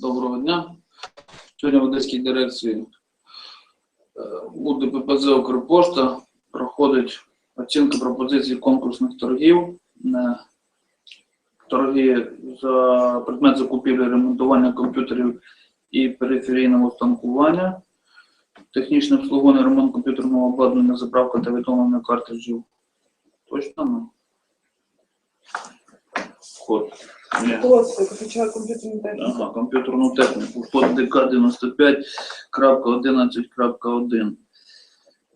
Доброго дня. Сьогодні в Одеській дирекції е, у ДППЗ «Укрпошта» проходить оцінка пропозицій конкурсних торгів. Е, Торги за предмет закупівлі ремонтування комп'ютерів і периферійного станкування, технічне обслуговування, ремонт комп'ютерного обладнання, заправка та відновлення картриджів. Точно? ну? Вход. Хоча комп'ютерний техніка. Ага, комп'ютерну техніку. Код ДК-95.11.1.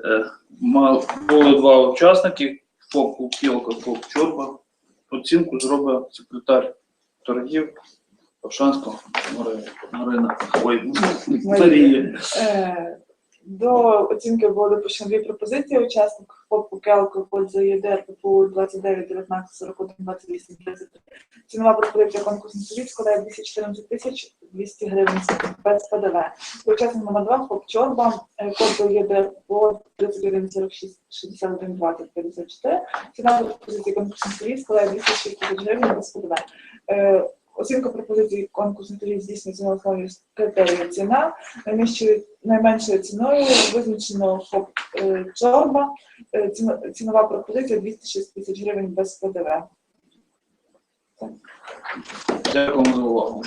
Е, ма- Було два учасники, ФОП Купілка, ФОП Чорба. Оцінку зробить секретар торгів Павшанська Марина. Марина. Ой, Марія. Е, До оцінки було допущено дві пропозиції. Учасник ФОП Келко код за ЄДР ППУ 29 19 41 28 33. Цінова пропозиція конкурсних торгів складає 214 тисяч 200 гривень без ПДВ. Учасник номер 2 ФОП Чорба е, код за ЄДР ППУ 31 46 61 20 54. Ціна пропозиції конкурсних торгів складає 206 тисяч гривень без ПДВ. Оцінка пропозицій конкурсних торгів здійснюється на основі критерію ціна. Найменшою ціною визначено ФОП е, Чорба. Е, Цінова пропозиція 206 тисяч гривень без ПДВ. Дякую за увагу.